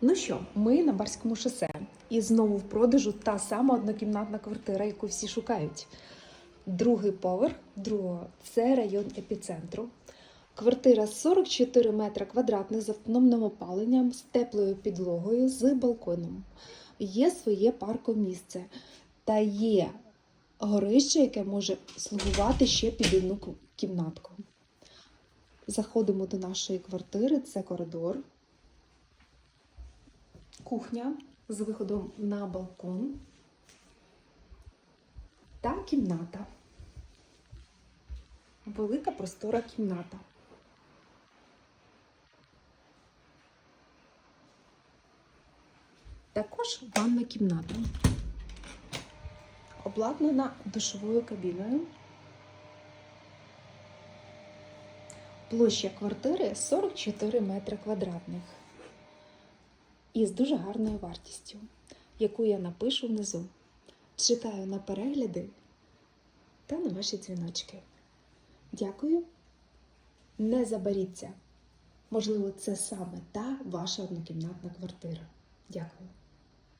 Ну що, ми на Барському шосе. І знову в продажу та сама однокімнатна квартира, яку всі шукають. Другий поверх, другого це район епіцентру. Квартира 44 метра квадратних з автономним опаленням, з теплою підлогою, з балконом. Є своє паркомісце та є горище, яке може слугувати ще під одну кімнатку. Заходимо до нашої квартири, це коридор, кухня з виходом на балкон та кімната. Велика простора кімната. Також ванна кімната. Обладнана душовою кабіною. Площа квартири 44 метри квадратних. І з дуже гарною вартістю, яку я напишу внизу. Чекаю на перегляди та на ваші дзвіночки. Дякую. Не заберіться. Можливо, це саме та ваша однокімнатна квартира. Дякую.